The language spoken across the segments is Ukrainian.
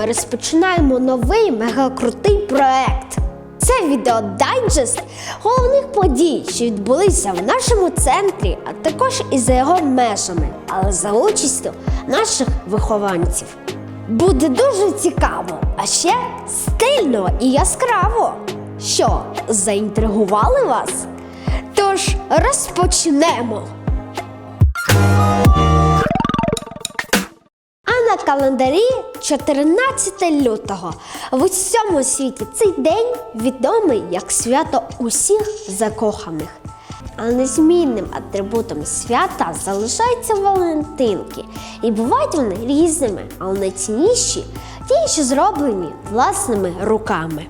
ми розпочинаємо новий мегакрутий проект. Це відеодайджест головних подій, що відбулися в нашому центрі, а також і за його межами, але за участю наших вихованців. Буде дуже цікаво, а ще стильно і яскраво. Що, заінтригували вас? Тож розпочнемо. Календарі 14 лютого. В усьому світі цей день відомий як свято усіх закоханих. А незмінним атрибутом свята залишаються Валентинки. І бувають вони різними, але найцінніші ті, що зроблені власними руками.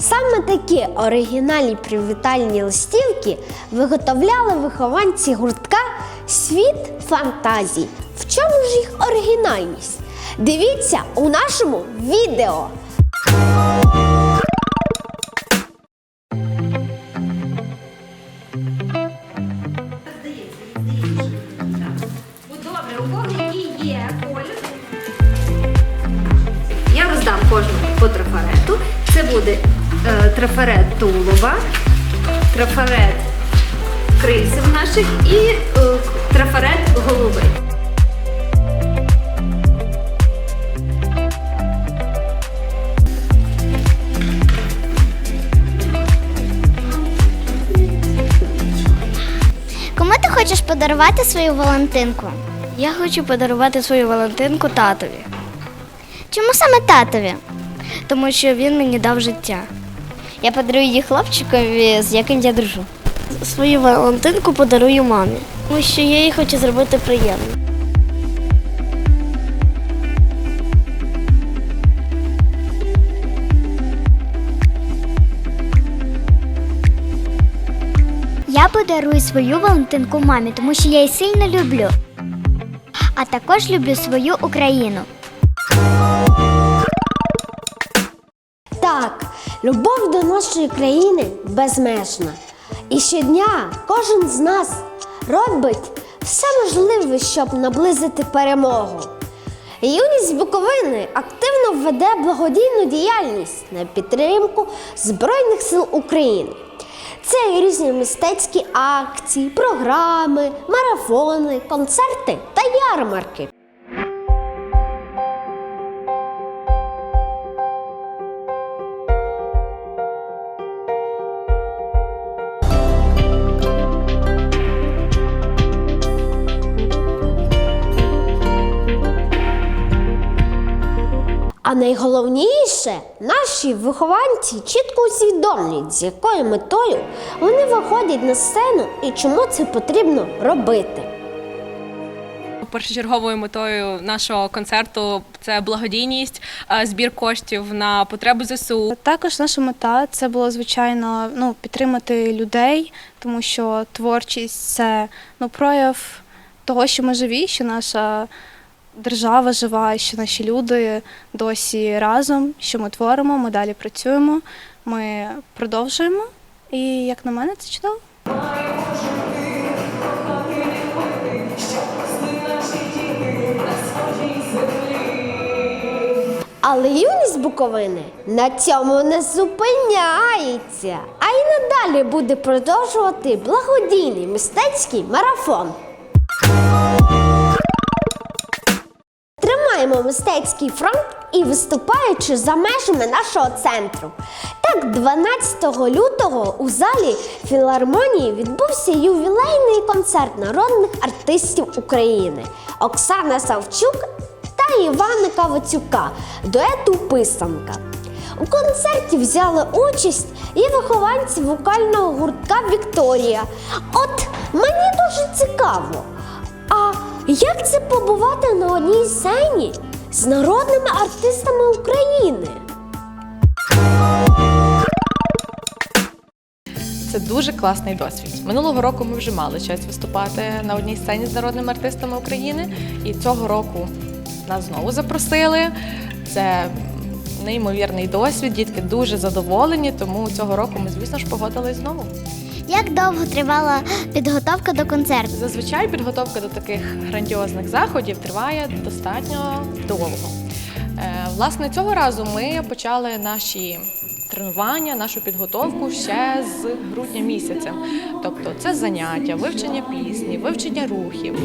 Саме такі оригінальні привітальні листівки виготовляли вихованці гуртка Світ фантазій. В чому ж їх оригінальність? Дивіться у нашому відео. Добре, у кого який є колір? Я роздам кожному по трафарету. Це буде е, трафарет тулова, трафарет крильців наших і е, трафарет голови. Хочеш подарувати свою Валентинку? Я хочу подарувати свою Валентинку татові, Чому саме татові? тому що він мені дав життя. Я подарую її хлопчикові, з яким я дружу. Свою Валентинку подарую мамі, тому що я їй хочу зробити приємно. Я подарую свою Валентинку мамі, тому що я її сильно люблю. А також люблю свою Україну. Так, любов до нашої країни безмежна. І щодня кожен з нас робить все можливе, щоб наблизити перемогу. Юність Буковини активно веде благодійну діяльність на підтримку Збройних сил України. Це різні мистецькі акції, програми, марафони, концерти та ярмарки. А найголовніше, наші вихованці чітко усвідомлюють, з якою метою вони виходять на сцену і чому це потрібно робити. Першочерговою метою нашого концерту це благодійність, е, збір коштів на потреби ЗСУ. Також наша мета це було звичайно ну, підтримати людей, тому що творчість це ну, прояв того, що ми живі, що наша держава жива, що наші люди досі разом, що ми творимо, ми далі працюємо, ми продовжуємо. І як на мене, це чудово. Але юність Буковини на цьому не зупиняється, а й надалі буде продовжувати благодійний мистецький марафон. Тримаємо мистецький фронт і виступаючи за межами нашого центру. Так, 12 лютого у залі філармонії відбувся ювілейний концерт народних артистів України Оксана Савчук та Івана Кавацюка дуету Писанка. У концерті взяли участь і вихованці вокального гуртка Вікторія. От мені дуже цікаво. Як це побувати на одній сцені з народними артистами України? Це дуже класний досвід. Минулого року ми вже мали честь виступати на одній сцені з народними артистами України, і цього року нас знову запросили. Це неймовірний досвід. Дітки дуже задоволені, тому цього року ми, звісно ж, погодились знову. Як довго тривала підготовка до концерту? Зазвичай підготовка до таких грандіозних заходів триває достатньо довго. Е, Власне, цього разу ми почали наші тренування, нашу підготовку ще з грудня місяця. Тобто це заняття, вивчення пісні, вивчення рухів.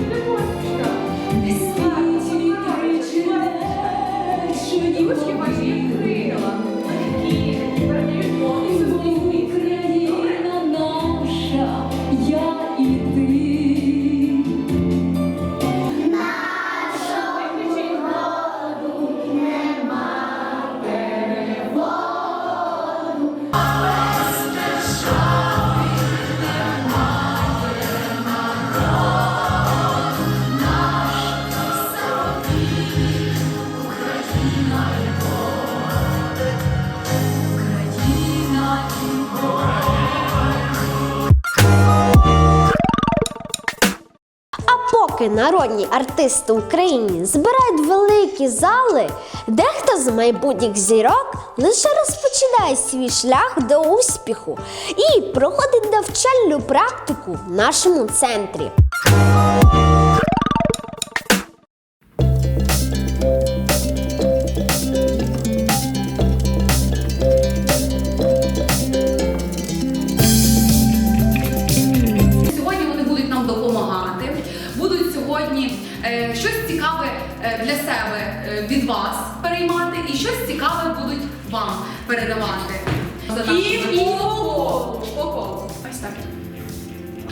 А поки народні артисти України збирають великі зали, дехто з майбутніх зірок лише розпочинає свій шлях до успіху і проходить навчальну практику в нашому центрі. Передавати. І по колу. По колу. Ось так.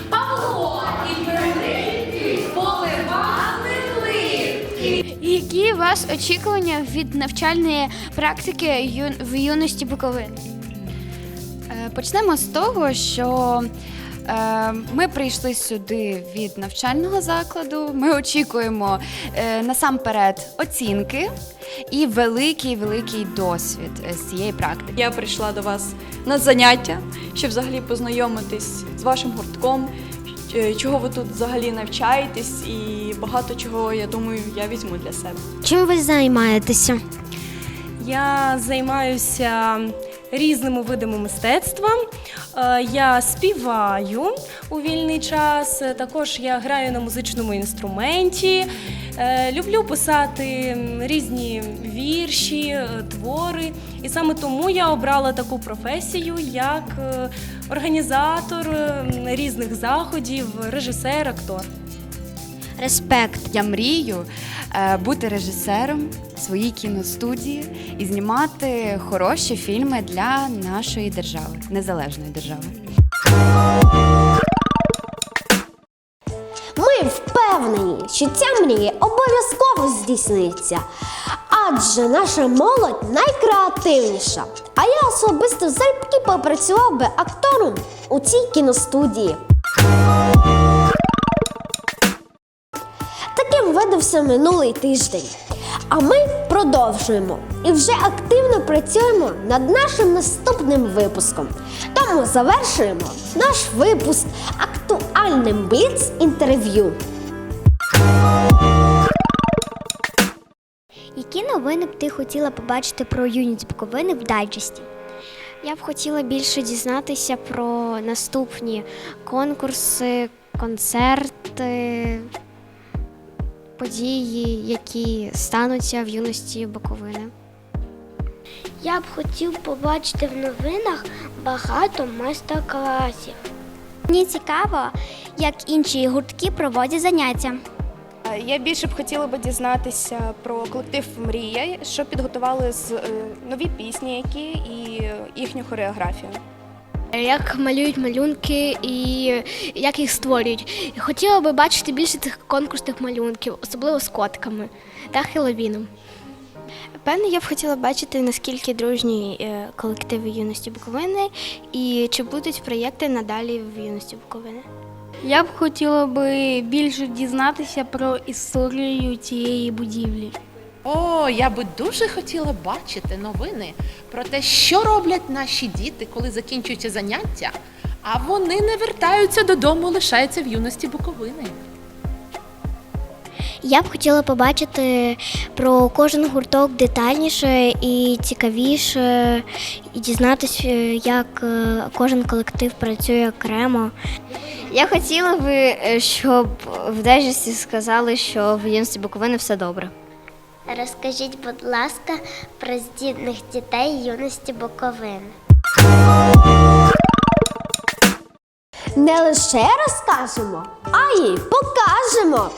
Павло і Пилипки поливали плитки. Які у вас очікування від навчальної практики ю- в юності Буковини? Е, Почнемо з того, що е, ми прийшли сюди від навчального закладу. Ми очікуємо е, насамперед оцінки і великий великий досвід е, з цієї практики. Я прийшла до вас на заняття, щоб взагалі познайомитись з вашим гуртком, чого ви тут взагалі навчаєтесь, і багато чого, я думаю, я візьму для себе. Чим ви займаєтеся? Я займаюся різними видами мистецтва. Е, Я співаю у вільний час. е, Також я граю на музичному інструменті. Е, Люблю писати різні вірші, твори. І саме тому я обрала таку професію як організатор різних заходів, режисер, актор. Респект. Я мрію е, бути режисером своїй кіностудії і знімати хороші фільми для нашої держави, незалежної держави. Ми впевнені, що ця мрія обов'язково здійсниться. Адже наша молодь найкреативніша. А я особисто залюбки попрацював би актором у цій кіностудії. Таким минулий тиждень. А ми продовжуємо і вже активно працюємо над нашим наступним випуском. Тому завершуємо наш випуск актуальним бліц інтерв'ю. Які новини б ти хотіла побачити про юність Буковини в дайджесті? Я б хотіла більше дізнатися про наступні конкурси, концерти, події, які стануться в юності Буковини. Я б хотів побачити в новинах багато майстер-класів. Мені цікаво, як інші гуртки проводять заняття. Е, Я більше б хотіла би дізнатися про колектив Мрія, що підготували з е, нові пісні, які і е, їхню хореографію. Як малюють малюнки і як їх створюють. Хотіла би бачити більше цих конкурсних малюнків, особливо з котками та Хеллоуіном. Певно, я б хотіла бачити, наскільки дружні е, колективи юності Буковини і чи будуть проєкти надалі в юності Буковини. Я б хотіла би більше дізнатися про історію цієї будівлі. О, я би дуже хотіла бачити новини про те, що роблять наші діти, коли закінчуються заняття, а вони не вертаються додому, лишаються в юності Буковини. Я б хотіла побачити про кожен гурток детальніше і цікавіше, і дізнатися, як е, кожен колектив працює окремо. Я хотіла би, е, щоб в Дежісті сказали, що в юності Буковини все добре. Розкажіть, будь ласка, про здібних дітей юності Буковини. Не лише розкажемо, а й покажемо.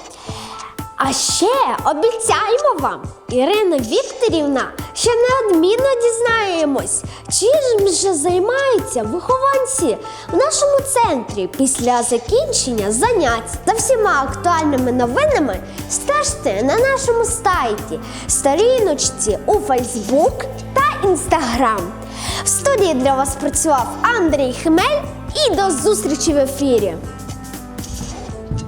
А ще обіцяємо вам, Ірина Вікторівна, що неодмінно дізнаємось, чим же займаються вихованці в нашому центрі після закінчення занять. За всіма актуальними новинами стежте на нашому сайті, сторіночці у Фейсбук та Інстаграм. В студії для вас працював Андрій Хмель і до зустрічі в ефірі!